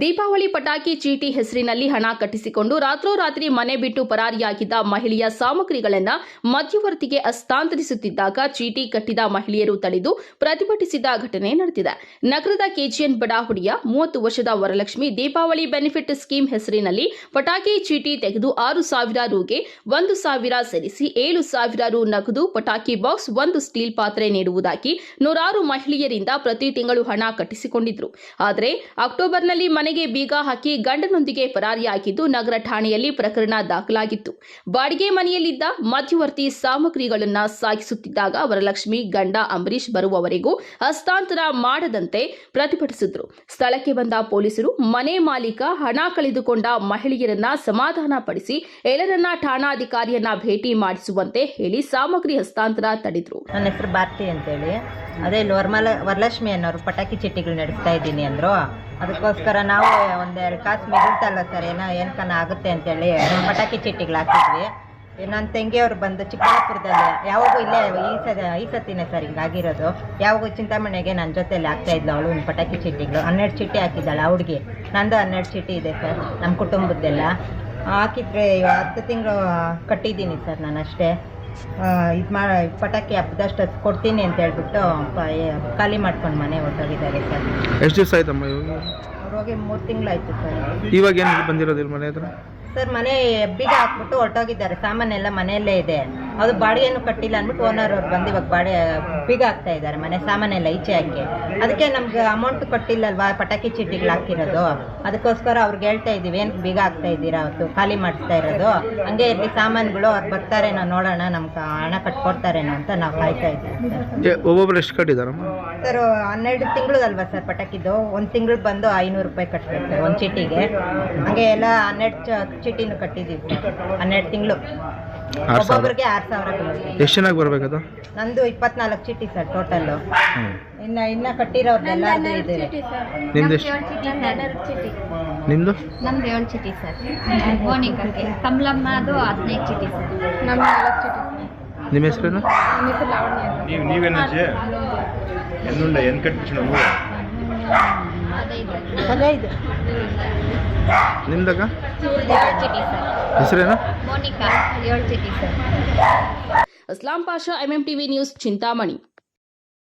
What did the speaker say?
ದೀಪಾವಳಿ ಪಟಾಕಿ ಚೀಟಿ ಹೆಸರಿನಲ್ಲಿ ಹಣ ಕಟ್ಟಿಸಿಕೊಂಡು ರಾತ್ರೋರಾತ್ರಿ ಮನೆ ಬಿಟ್ಟು ಪರಾರಿಯಾಗಿದ್ದ ಮಹಿಳೆಯ ಸಾಮಗ್ರಿಗಳನ್ನು ಮಧ್ಯವರ್ತಿಗೆ ಹಸ್ತಾಂತರಿಸುತ್ತಿದ್ದಾಗ ಚೀಟಿ ಕಟ್ಟಿದ ಮಹಿಳೆಯರು ತಡೆದು ಪ್ರತಿಭಟಿಸಿದ ಘಟನೆ ನಡೆದಿದೆ. ನಗರದ ಕೆಜಿಎನ್ ಬಡಾಹುಡಿಯ ಮೂವತ್ತು ವರ್ಷದ ವರಲಕ್ಷ್ಮಿ ದೀಪಾವಳಿ ಬೆನಿಫಿಟ್ ಸ್ಕೀಮ್ ಹೆಸರಿನಲ್ಲಿ ಪಟಾಕಿ ಚೀಟಿ ತೆಗೆದು ಆರು ಸಾವಿರ ರುಗೆ, ಒಂದು ಸಾವಿರ ಸೇರಿಸಿ, ಏಳು ಸಾವಿರ ರು ನಗದು ಪಟಾಕಿ ಬಾಕ್ಸ್, ಒಂದು ಸ್ಟೀಲ್ ಪಾತ್ರೆ ನೀಡುವುದಾಗಿ ನೂರಾರು ಮಹಿಳೆಯರಿಂದ ಪ್ರತಿ ತಿಂಗಳು ಹಣ ಕಟ್ಟಿಸಿಕೊಂಡಿದ್ರು. ಆದರೆ ಅಕ್ಟೋಬರ್ನಲ್ಲಿ ಮನೆಗೆ ಬೀಗ ಹಾಕಿ ಗಂಡನೊಂದಿಗೆ ಪರಾರಿಯಾಗಿದ್ದು ನಗರ ಠಾಣೆಯಲ್ಲಿ ಪ್ರಕರಣ ದಾಖಲಾಗಿತ್ತು. ಬಾಡಿಗೆ ಮನೆಯಲ್ಲಿದ್ದ ಮಧ್ಯವರ್ತಿ ಸಾಮಗ್ರಿಗಳನ್ನು ಸಾಗಿಸುತ್ತಿದ್ದಾಗ ವರಲಕ್ಷ್ಮಿ ಗಂಡ ಅಂಬರೀಶ್ ಬರುವವರೆಗೂ ಹಸ್ತಾಂತರ ಮಾಡದಂತೆ ಪ್ರತಿಭಟಿಸಿದ್ರು. ಸ್ಥಳಕ್ಕೆ ಬಂದ ಪೊಲೀಸರು ಮನೆ ಮಾಲೀಕ, ಹಣ ಕಳೆದುಕೊಂಡ ಮಹಿಳೆಯರನ್ನ ಸಮಾಧಾನಪಡಿಸಿ ಎಲ್ಲರನ್ನ ಠಾಣಾಧಿಕಾರಿಯನ್ನ ಭೇಟಿ ಮಾಡಿಸುವಂತೆ ಹೇಳಿ ಸಾಮಗ್ರಿ ಹಸ್ತಾಂತರ ತಡೆದ್ರು. ನನ್ನ ಹೆಸರು ಭಾರತಿ ಅಂತೇಳಿ. ಅದೇ ಇಲ್ಲಿ ವರಲಕ್ಷ್ಮಿ ಅನ್ನೋರು ಪಟಾಕಿ ಚೀಟಿಗಳು ನಡೆಸ್ತಾ ಇದ್ದೀನಿ ಅಂದ್ರು. ಅದಕ್ಕೋಸ್ಕರ ನಾವು ಒಂದೆರಡು ಕಾಸು ಮಿಗಿಲ್ತಲ್ಲ ಸರ್, ಏನೋ ಏನಕನ ಆಗುತ್ತೆ ಅಂತೇಳಿ. ಪಟಾಕಿ ಚೀಟಿಗಳು ಹಾಕಿದ್ವಿ. ನನ್ನ ತಂಗಿಯವ್ರು ಬಂದು ಚಿಕ್ಕಬಳ್ಳಾಪುರದಲ್ಲಿ, ಯಾವಾಗೂ ಇಲ್ಲೇ ಈ ಸದ ಈ ಸತಿನೇ ಸರ್ ಹಿಂಗಾಗಿರೋದು. ಯಾವಾಗೂ ಚಿಂತಾಮಣಿಗೆ ನನ್ನ ಜೊತೆಯಲ್ಲಿ ಆಗ್ತಾ ಇದ್ಲು ಅವಳು ಪಟಾಕಿ ಚೀಟಿಗಳು. ಹನ್ನೆರಡು ಚೀಟಿ ಹಾಕಿದ್ದಾಳೆ ಆ ಹುಡುಗಿ. ನಂದು ಹನ್ನೆರಡು ಚೀಟಿ ಇದೆ ಸರ್ ನಮ್ಮ ಕುಟುಂಬದ್ದೆಲ್ಲ. ಹಾಕಿದ್ರೆ ಹತ್ತು ತಿಂಗಳು ಕಟ್ಟಿದ್ದೀನಿ ಸರ್ ನಾನು ಅಷ್ಟೇ. ಇದು ಮಾ, ಪಟಾಕಿ ಹಬ್ಬದಷ್ಟು ಕೊಡ್ತೀನಿ ಅಂತ ಹೇಳ್ಬಿಟ್ಟು ಖಾಲಿ ಮಾಡ್ಕೊಂಡು ಮನೆ ಹೊರಟೋಗಿದ್ದಾರೆ ಸರ್. ಎಷ್ಟು ದಿವಸ ಆಯ್ತಮ್ಮ ಹೋಗಿ ಮೂರು ತಿಂಗಳಾಯ್ತು ಸರ್. ಇವಾಗ ಏನು ಬಂದಿರೋದಿಲ್ಲ ಮನೆ ಹತ್ರ? ಸರ್ ಮನೆ ಬೀಗ ಹಾಕ್ಬಿಟ್ಟು ಹೊರಟೋಗಿದ್ದಾರೆ. ಸಾಮಾನೆಲ್ಲ ಮನೆಯಲ್ಲೇ ಇದೆ ಅದು ಬಾಡಿಗೆನೂ ಕಟ್ಟಿಲ್ಲ ಅಂದ್ಬಿಟ್ಟು ಓನರ್ ಅವ್ರು ಬಂದು ಇವಾಗ ಬಾಡಿ ಬೀಗ ಹಾಕ್ತಾ ಇದ್ದಾರೆ ಮನೆ ಸಾಮಾನೆಲ್ಲ ಈಚೆ ಹಾಕಿ. ಅದಕ್ಕೆ ನಮ್ಗೆ ಅಮೌಂಟ್ ಕೊಟ್ಟಿಲ್ಲಲ್ವಾ? ಪಟಾಕಿ ಚೀಟಿಗಳು ಹಾಕಿರೋದು. ಅದಕ್ಕೋಸ್ಕರ ಅವ್ರಿಗೆ ಹೇಳ್ತಾ ಇದ್ದೀವಿ ಏನು ಬೀಗ ಹಾಕ್ತಾ ಇದ್ದೀರಾ? ಅವತ್ತು ಖಾಲಿ ಮಾಡಿಸ್ತಾ ಇರೋದು. ಹಂಗೆ ಇಲ್ಲಿ ಸಾಮಾನುಗಳು ಅವ್ರು ಬರ್ತಾರೇನೋ ನೋಡೋಣ ನಮ್ಗೆ ಹಣ ಕಟ್ಕೊಡ್ತಾರೇನೋ ಅಂತ ನಾವು ಕಾಯ್ತಾ ಇದ್ದೀವಿ ಒಬ್ಬೊಬ್ರು ಎಷ್ಟು ಕಟ್ಟಿದಾರಮ್ಮ ಸರ್ ಹನ್ನೆರಡು ತಿಂಗಳು ಅಲ್ವಾ ಸರ್ ಪಟಾಕಿದ್ದು ಒಂದು ತಿಂಗಳು ಬಂದು ಐನೂರು ರೂಪಾಯಿ ಕಟ್ಬೇಕು ಸರ್ ಒಂದು ಚೀಟಿಗೆ. ಹಂಗೆ ಎಲ್ಲ ಹನ್ನೆರಡು ಚೀಟಿನೂ ಕಟ್ಟಿದ್ದೀವಿ ಸರ್ ಹನ್ನೆರಡು ತಿಂಗಳು. ಆರು ಸಾವಿರ. ಆರು ಸಾವಿರ ಬೀಳುತ್ತೆ. ಎಷ್ಟು ಚೆನ್ನಾಗಿ ಬರ್ಬೇಕದು? ನಂದು ಇಪ್ಪತ್ನಾಲ್ಕು ಚೀಟಿ ಸರ್ ಟೋಟಲ್ ಹ್ಞೂ ಇನ್ನು ಇನ್ನು ಕಟ್ಟಿರೋರ್ದೆಲ್ಲರದು ಇದೆ ನಿಮ್ದು ಎಷ್ಟು? ನಿಮ್ಮದು ನಮ್ದು? ಏಳು ಚೀಟಿ ಸರ್. ಕಮಲಮ್ಮ ಅದು ಹದಿನೈದು ಚೀಟಿ ಸರ್. ನಮ್ಮ ನಾಲ್ಕು ಚೀಟಿ ನಿಮ್ಮ ಹೆಸರೇನು? ನೀವು ನೀವೇನಜ್ಜಿ ಎನ್ನುಂಡ ಎನ್ ಕಟ್ಬಿಟ್ಟು ಅದೇ ಇದು ನಿಮ್ದಾಗ? ಚೀಟಿ ಸರ್. ಹೆಸರೇನು? ಮೋನಿಕಾ ಚೀಟಿ sir. Aslam Pasha MM TV news Chintamani.